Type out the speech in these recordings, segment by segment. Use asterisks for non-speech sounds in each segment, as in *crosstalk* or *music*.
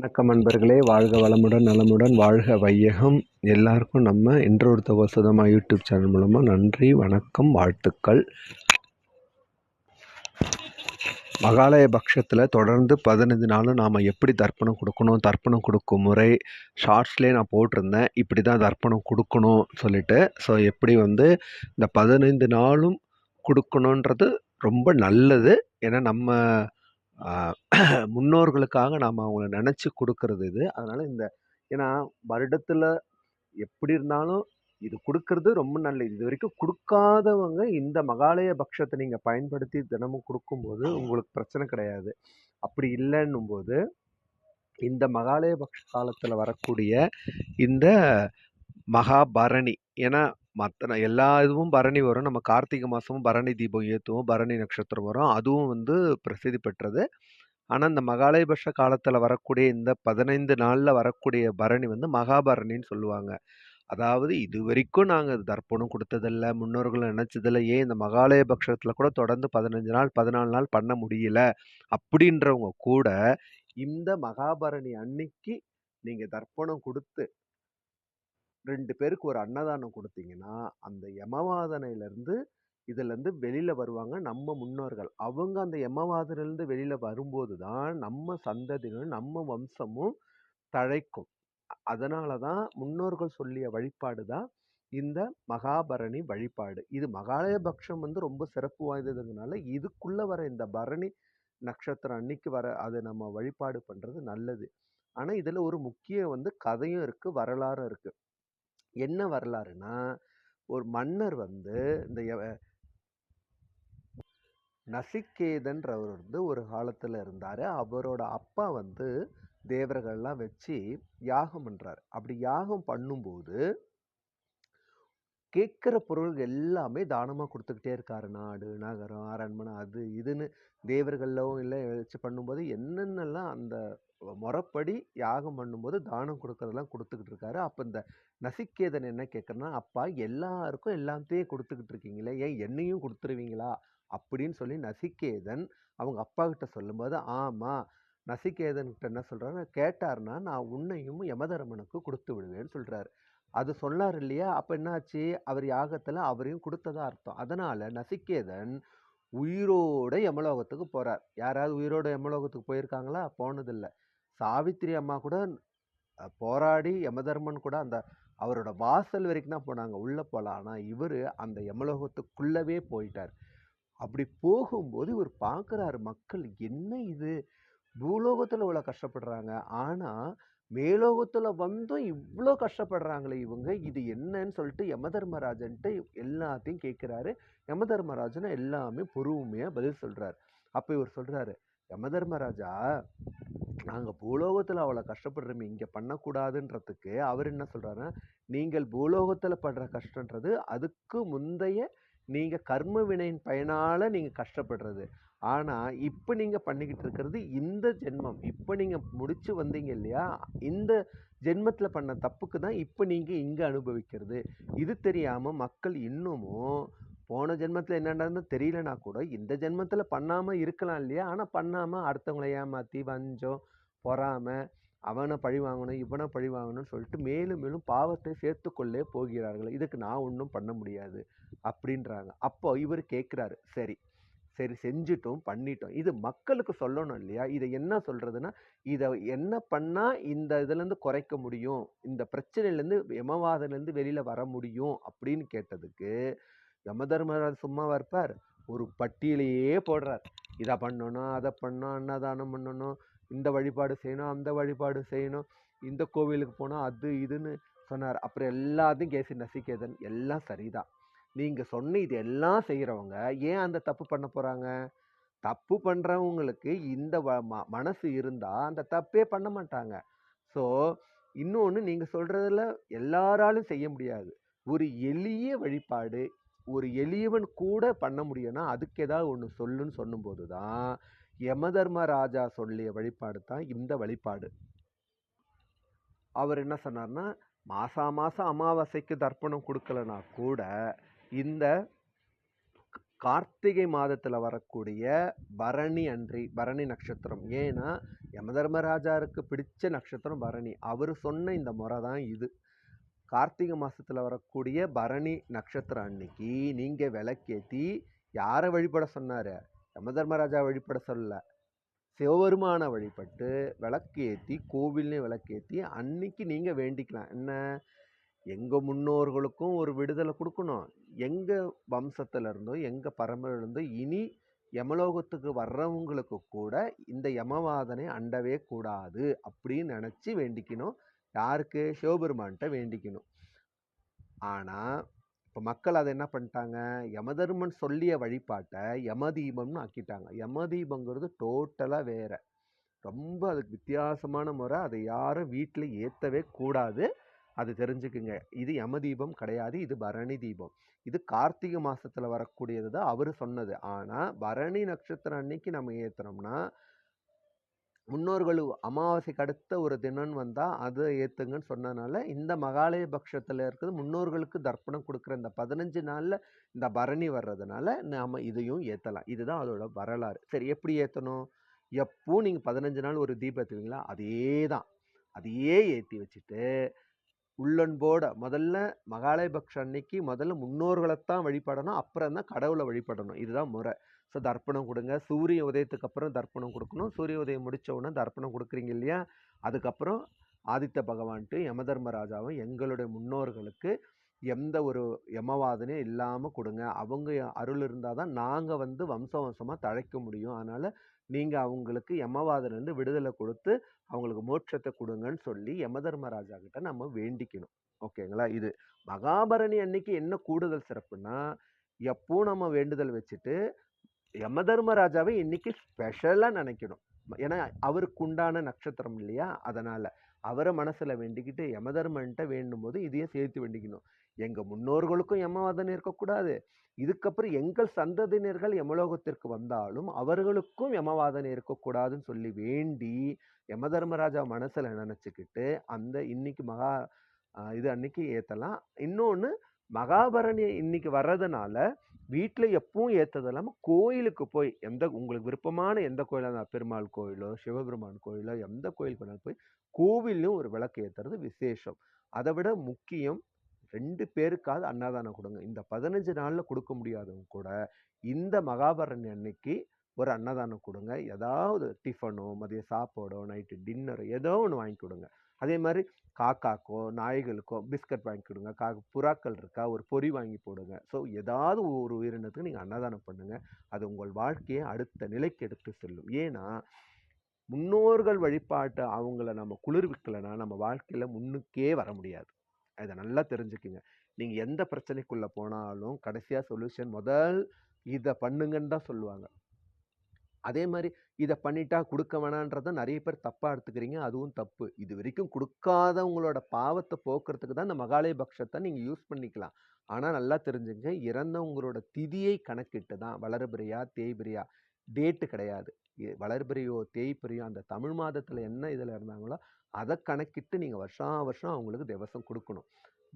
வணக்கம் நண்பர்களே. வாழ்க வளமுடன் நலமுடன் வாழ்க வையகம். எல்லாருக்கும் நம்ம இன்றொரு வசதமா யூடியூப் சேனல் மூலமாக நன்றி வணக்கம் வாழ்த்துக்கள். மகாலய பட்சத்தில் தொடர்ந்து பதினஞ்சு நாளும் நாம் எப்படி தர்ப்பணம் கொடுக்கணும் தர்ப்பணம் கொடுக்கும் முறை ஷார்ட்ஸ்லேயே நான் போட்டிருந்தேன். இப்படி தான் தர்ப்பணம் கொடுக்கணும் சொல்லிட்டு. ஸோ எப்படி வந்து இந்த பதினைந்து நாளும் கொடுக்கணுன்றது ரொம்ப நல்லது. ஏன்னா நம்ம *clears throat* முன்னோர்களுக்காக நாம் அவங்கள நினச்சி கொடுக்கறது இது. அதனால் இந்த ஏன்னா வருடத்தில் எப்படி இருந்தாலும் இது கொடுக்கறது ரொம்ப நல்லது. இது வரைக்கும் கொடுக்காதவங்க இந்த மகாலய பட்சத்தை நீங்கள் பயன்படுத்தி தினமும் கொடுக்கும்போது உங்களுக்கு பிரச்சனை கிடையாது. அப்படி இல்லைன்னும் போது இந்த மகாலய பக்ஷ காலத்தில் வரக்கூடிய இந்த மகாபரணி ஏன்னா மற்ற எல்லா இதுவும் பரணி வரும். நம்ம கார்த்திகை மாதமும் பரணி தீபம் ஏற்றுவோம் பரணி நட்சத்திரம் வரும். அதுவும் வந்து பிரசித்தி பெற்றது. ஆனால் இந்த மகாலயபட்ச காலத்தில் வரக்கூடிய இந்த பதினைந்து நாளில் வரக்கூடிய பரணி வந்து மகாபரணின்னு சொல்லுவாங்க. அதாவது இது வரைக்கும் நாங்கள் தர்ப்பணம் கொடுத்ததில்ல முன்னோர்கள் நினச்சதில்ல. ஏன் இந்த மகாலய பட்சத்தில் கூட தொடர்ந்து பதினஞ்சு நாள் பதினாலு நாள் பண்ண முடியல? அப்படின்றவங்க கூட இந்த மகாபரணி அன்னைக்கு நீங்கள் தர்ப்பணம் கொடுத்து ரெண்டு பேருக்கு ஒரு அன்னதானம் கொடுத்தீங்கன்னா அந்த யமவாதனையிலேருந்து இதுலேருந்து வெளியில் வருவாங்க நம்ம முன்னோர்கள். அவங்க அந்த யமவாதனையிலேருந்து வெளியில் வரும்போது தான் நம்ம சந்ததிகளும் நம்ம வம்சமும் தழைக்கும். அதனால தான் முன்னோர்கள் சொல்லிய வழிபாடு தான் இந்த மகாபரணி வழிபாடு. இது மகாலய பக்ஷம் வந்து ரொம்ப சிறப்பு வாய்ந்ததுனால இதுக்குள்ள வர இந்த பரணி நட்சத்திரம் அன்னைக்கு வர அதை நம்ம வழிபாடு பண்றது நல்லது. ஆனா இதுல ஒரு முக்கிய வந்து கதையும் இருக்கு வரலாறும் இருக்கு. என்ன வரலாறுனா ஒரு மன்னர் வந்து இந்த நசிகேதன்றவர் வந்து ஒரு காலத்தில் இருந்தார். அவரோட அப்பா வந்து தேவர்கள்லாம் வச்சு யாகம் பண்ணுறாரு அப்படி யாகம் பண்ணும்போது கேட்குற பொருள்கள் எல்லாமே தானமாக கொடுத்துக்கிட்டே இருக்காரு. நாடு நகரம் அரண்மனை அது இதுன்னு தேவர்கள்லவும் இல்லை வச்சு பண்ணும்போது என்னென்னலாம் அந்த முறைப்படி யாகம் பண்ணும்போது தானம் கொடுக்கறதெல்லாம் கொடுத்துக்கிட்டு இருக்காரு. அப்போ இந்த நசிக்கேதன் என்ன கேட்குறேன்னா அப்பா எல்லாருக்கும் எல்லாத்தையும் கொடுத்துக்கிட்டு இருக்கீங்களே ஏன் என்னையும் கொடுத்துருவீங்களா? அப்படின்னு சொல்லி நசிக்கேதன் அவங்க அப்பா கிட்ட சொல்லும்போது ஆமாம் நசிக்கேதன்கிட்ட என்ன சொல்றாரு? கேட்டார்னா நான் உன்னையும் யமதர்மனுக்கு கொடுத்து விடுவேன்னு சொல்கிறாரு அது சொன்னார் இல்லையா? அப்போ என்னாச்சு? அவர் யாகத்தில் அவரையும் கொடுத்ததா அர்த்தம். அதனால் நசிகேதன் உயிரோட யமலோகத்துக்கு போகிறார் யாராவது உயிரோட யமலோகத்துக்கு போயிருக்காங்களா? போனதில்லை. சாவித்திரி அம்மா கூட போராடி யமதர்மன் கூட அந்த அவரோட வாசல் வரைக்கும் தான் போனாங்க. உள்ளே போகலாம் ஆனால் இவர் அந்த யமலோகத்துக்குள்ளவே போயிட்டார். அப்படி போகும்போது இவர் பார்க்குறாரு மக்கள் என்ன இது? பூலோகத்தில் இவ்வளோ கஷ்டப்படுறாங்க. ஆனால் மேலோகத்தில் வந்தும் இவ்வளோ கஷ்டப்படுறாங்களே இவங்க இது என்னன்னு சொல்லிட்டு யமதர்மராஜன்ட்டு எல்லாத்தையும் கேட்குறாரு. யமதர்மராஜனை எல்லாமே பொறுமையாக பதில் சொல்கிறார் அப்போ இவர் சொல்கிறாரு யமதர்மராஜா நாங்கள் பூலோகத்தில் அவ்வளோ கஷ்டப்படுறோமே இங்கே பண்ணக்கூடாதுன்றதுக்கு அவர் என்ன சொல்கிறாருன்னா நீங்கள் பூலோகத்தில் படுற கஷ்டன்றது அதுக்கு முந்தைய நீங்கள் கர்ம வினையின் பயனால நீங்கள் கஷ்டப்படுறது. ஆனால் இப்போ நீங்கள் பண்ணிக்கிட்டு இருக்கிறது இந்த ஜென்மம். இப்போ நீங்கள் முடித்து வந்தீங்க இல்லையா? இந்த ஜென்மத்தில் பண்ண தப்புக்கு தான் இப்போ நீங்கள் இங்கே அனுபவிக்கிறது. இது தெரியாமல் மக்கள் இன்னமும் போன ஜென்மத்தில் என்ன நடந்தது தெரியலனா கூட இந்த ஜென்மத்தில் பண்ணாமல் இருக்கலாம் இல்லையா? ஆனால் பண்ணாமல் அடுத்தவங்களை ஏமாற்றி வஞ்சம் பொறாமல் அவனை பழி வாங்கணும் இவனை பழி வாங்கணும்னு சொல்லிட்டு மேலும் மேலும் பாவத்தை சேர்த்துக்கொள்ளே போகிறார்கள். இதுக்கு நான் ஒன்றும் பண்ண முடியாது அப்படின்றாங்க. அப்போ இவர் கேட்குறாரு சரி சரி செஞ்சிட்டோம் பண்ணிட்டோம். இது மக்களுக்கு சொல்லணும் இல்லையா? இதை என்ன சொல்கிறதுன்னா இதை என்ன பண்ணால் இந்த இதுலேருந்து குறைக்க முடியும்? இந்த பிரச்சனையிலேருந்து இருந்து வெளியில் வர முடியும் அப்படின்னு கேட்டதுக்கு யமதர்மராஜ் சும்மாவாக இருப்பார் ஒரு பட்டியலையே போடுறார். இதை பண்ணணும் அதை பண்ணணும் அன்னதானம் பண்ணணும் இந்த வழிபாடு செய்யணும் அந்த வழிபாடு செய்யணும் இந்த கோவிலுக்கு போனால் அது இதுன்னு சொன்னார். அப்புறம் எல்லாத்தையும் கேசி நசிகேதன் எல்லாம் சரிதான். நீங்கள் சொன்ன இது எல்லாம் செய்கிறவங்க ஏன் அந்த தப்பு பண்ண போகிறாங்க தப்பு பண்ணுறவங்களுக்கு இந்த வ- ம- மனசு இருந்தால் அந்த தப்பே பண்ண மாட்டாங்க. ஸோ இன்னொன்று நீங்கள் சொல்கிறதுல எல்லாராலும் செய்ய முடியாது. ஒரு எளிய வழிபாடு ஒரு எளியவன் கூட பண்ண முடியும்னா அதுக்கு ஏதாவது ஒன்று சொல்லுன்னு சொல்லும்போது தான் யமதர்மராஜா சொல்லிய வழிபாடு தான் இந்த வழிபாடு. அவர் என்ன சொன்னார்னா மாசா மாசம் அமாவாசைக்கு தர்ப்பணம் கொடுக்கலனா கூட இந்த கார்த்திகை மாதத்தில் வரக்கூடிய பரணி அன்றி பரணி நட்சத்திரம். ஏன்னா யமதர்மராஜாருக்கு பிடிச்ச நட்சத்திரம் பரணி. அவர் சொன்ன இந்த முறை தான் இது. கார்த்திகை மாதத்தில் வரக்கூடிய பரணி நட்சத்திரம் அன்னைக்கு நீங்கள் விளக்கேற்றி யாரை வழிபட சொன்னார்? யமதர்மராஜா வழிபட சொல்லலை சிவபெருமானை வழிபட்டு விளக்கு ஏற்றி கோவில்லையும் விளக்கு ஏற்றி அன்னைக்கு நீங்கள் வேண்டிக்கலாம். என்ன? எங்கள் முன்னோர்களுக்கும் ஒரு விடுதலை கொடுக்கணும். எங்கள் வம்சத்துலேருந்தோ எங்கள் பரம்பரையிலேருந்தோ இனி யமலோகத்துக்கு வர்றவங்களுக்கு கூட இந்த யமவாதனை அண்டவே கூடாது அப்படின்னு நினச்சி வேண்டிக்கணும். யாருக்கு? சிவபெருமான்கிட்ட வேண்டிக்கணும். ஆனால் இப்போ மக்கள் அதை என்ன பண்ணிட்டாங்க? யமதர்மன் சொல்லிய வழிபாட்டை யமதீபம்னு ஆக்கிட்டாங்க. யமதீபங்கிறது டோட்டலாக வேற. ரொம்ப அதுக்கு வித்தியாசமான முறை அதை யாரும் வீட்டில் ஏற்றவே கூடாது. அது தெரிஞ்சுக்குங்க. இது யமதீபம் கிடையாது இது பரணி தீபம். இது கார்த்திகை மாதத்தில் வரக்கூடியது தான் அவர் சொன்னது. ஆனால் பரணி நட்சத்திரம் அன்னைக்கு நம்ம ஏற்றுனோம்னா முன்னோர்கள் அமாவாசைக்கு அடுத்த ஒரு தினம் வந்தால் அதை ஏற்றுங்கன்னு சொன்னதுனால இந்த மகாலய பட்சத்தில் இருக்கிறது முன்னோர்களுக்கு தர்ப்பணம் கொடுக்குற இந்த பதினஞ்சு நாளில் இந்த பரணி வர்றதுனால நாம் இதையும் ஏற்றலாம் இதுதான் அதோட வரலாறு. சரி எப்படி ஏற்றணும் எப்போ நீங்கள் பதினஞ்சு நாள் ஒரு தீபம் ஏற்றுவீங்களா அதே தான் அதையே ஏற்றி வச்சுட்டு உள்ளன்போட முதல்ல மகாலயபக்ஷ அன்னைக்கு முதல்ல முன்னோர்களைத்தான் வழிபடணும் அப்புறம் தான் கடவுளை வழிபடணும். இதுதான் முறை. ஸோ தர்ப்பணம் கொடுங்க. சூரிய உதயத்துக்கு அப்புறம் தர்ப்பணம் கொடுக்கணும். சூரிய உதயம் முடித்த உடனே தர்ப்பணம் கொடுக்குறீங்க இல்லையா? அதுக்கப்புறம் ஆதித்த பகவான்ட்டு யமதர்மராஜாவும் எங்களுடைய முன்னோர்களுக்கு எந்த ஒரு யமவாதனையும் இல்லாமல் கொடுங்க. அவங்க அருள் இருந்தால் தான் நாங்கள் வந்து வம்ச வம்சமாக தழைக்க முடியும். அதனால் நீங்கள் அவங்களுக்கு யமவாதனிலிருந்து விடுதலை கொடுத்து அவங்களுக்கு மோட்சத்தை கொடுங்கன்னு சொல்லி யமதர்மராஜா கிட்ட நம்ம வேண்டிக்கணும். ஓகேங்களா? இது மகாபரணி அன்னைக்கு என்ன கூடுதல் சிறப்புன்னா எப்போ நம்ம வேண்டுதல் வச்சுட்டு யமதர்மராஜாவை இன்னைக்கு ஸ்பெஷலாக நினைக்கணும். ஏன்னா அவருக்கு உண்டான நட்சத்திரம் இல்லையா? அதனால் அவரை மனசில் வேண்டிக்கிட்டு யமதர்மன்ட்ட வேண்டும் போது இதையே சேர்த்து வேண்டிக்கணும். எங்கள் முன்னோர்களுக்கும் யமவாதனை இருக்கக்கூடாது. இதுக்கப்புறம் எங்கள் சந்ததியினர்கள் யமலோகத்திற்கு வந்தாலும் அவர்களுக்கும் யமவாதனை இருக்கக்கூடாதுன்னு சொல்லி வேண்டி யமதர்மராஜா மனசில் நினச்சிக்கிட்டு அந்த இன்னைக்கு மகா இது அன்னைக்கு ஏற்றலாம் இன்னொன்று மகாபரணி இன்னைக்கு வர்றதுனால வீட்டில் எப்பவும் ஏற்றது இல்லாமல் கோயிலுக்கு போய் எந்த உங்களுக்கு விருப்பமான எந்த கோயிலாக இருந்தால் பெருமாள் கோயிலோ சிவபெருமான் கோயிலோ எந்த கோயிலுக்கு வேணாலும் போய் கோவில்லையும் ஒரு விளக்கு ஏற்றுறது விசேஷம். அதை விட முக்கியம் ரெண்டு பேருக்காவது அன்னதானம் கொடுங்க. இந்த பதினஞ்சு நாளில் கொடுக்க முடியாதவங்க கூட இந்த மகாபரணி அன்னைக்கு ஒரு அன்னதானம் கொடுங்க. ஏதாவது டிஃபனோ மதிய சாப்பாடோ நைட்டு டின்னரோ ஏதோ ஒன்று வாங்கி கொடுங்க. அதே மாதிரி காக்காக்கோ நாய்களுக்கோ பிஸ்கட் வாங்கி கொடுங்க. கா புறாக்கள் இருக்கா ஒரு பொறி வாங்கி போடுங்க. ஸோ ஏதாவது ஒரு உயிரினத்துக்கு நீங்கள் அன்னதானம் பண்ணுங்கள் அது உங்கள் வாழ்க்கையை அடுத்த நிலைக்கு எடுத்து செல்லும். ஏன்னா முன்னோர்கள் வழிபாட்டை அவங்கள நம்ம குளிர்விக்கலைன்னா நம்ம வாழ்க்கையில் முன்னுக்கே வர முடியாது. அதை நல்லா தெரிஞ்சுக்குங்க. நீங்கள் எந்த பிரச்சனைக்குள்ளே போனாலும் கடைசியாக சொல்யூஷன் முதல் இதை பண்ணுங்கன்னு தான் சொல்லுவாங்க. அதே மாதிரி இதை பண்ணிட்டா கொடுக்க வேணான்றதை நிறைய பேர் தப்பாக எடுத்துக்கிறீங்க. அதுவும் தப்பு. இது வரைக்கும் கொடுக்காதவங்களோட பாவத்தை போக்குறதுக்கு தான் இந்த மகாலய பக்ஷத்தை நீங்கள் யூஸ் பண்ணிக்கலாம். ஆனால் நல்லா தெரிஞ்சுங்க. இறந்தவங்களோட திதியை கணக்கிட்டு தான். வளர்பிரியா தேய்பிரியா டேட்டு கிடையாது. வளர்பிரியோ தேய்பிரியோ அந்த தமிழ் மாதத்தில் என்ன இதில் இருந்தாங்களோ அதை கணக்கிட்டு நீங்கள் வருஷா வருஷம் அவங்களுக்கு திவசம் கொடுக்கணும்.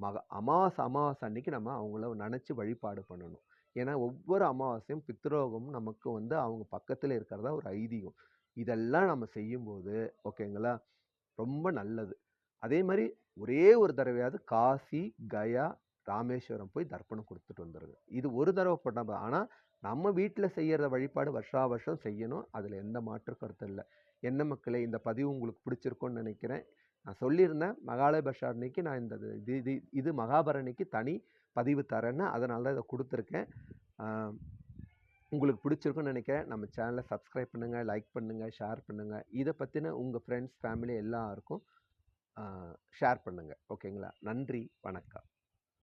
மக அமாவாசை அமாவாசை அன்னைக்கு நம்ம அவங்கள நினச்சி வழிபாடு பண்ணணும். ஏன்னா ஒவ்வொரு அமாவாசையும் பித்ரோகம் நமக்கு வந்து அவங்க பக்கத்தில் இருக்கிறதா ஒரு ஐதீகம். இதெல்லாம் நம்ம செய்யும்போது ஓகேங்களா ரொம்ப நல்லது. அதே மாதிரி ஒரே ஒரு தடவையாவது காசி கயா ராமேஸ்வரம் போய் தர்ப்பணம் கொடுத்துட்டு வந்துடுங்க இது ஒரு தடவை பண்ண ஆனால் நம்ம வீட்டில் செய்கிற வழிபாடு வருஷா வருஷம் செய்யணும். அதில் எந்த மாற்று கருத்தும் இல்லை. என்ன மக்களே இந்த பதிவு உங்களுக்கு பிடிச்சிருக்கோன்னு நினைக்கிறேன். நான் சொல்லியிருந்தேன் மகாலய அன்னைக்கு நான் இந்த இது இது இது மகாபரணிக்கு தனி பதிவு தரேன்னு அதனால தான் இதை கொடுத்துருக்கேன். உங்களுக்கு பிடிச்சிருக்குன்னு நினைக்கிறேன். நம்ம சேனலை சப்ஸ்கிரைப் பண்ணுங்கள் லைக் பண்ணுங்கள் ஷேர் பண்ணுங்கள் இதை பற்றின உங்கள் ஃப்ரெண்ட்ஸ் ஃபேமிலி எல்லாருக்கும் ஷேர் பண்ணுங்கள் ஓகேங்களா நன்றி வணக்கம்.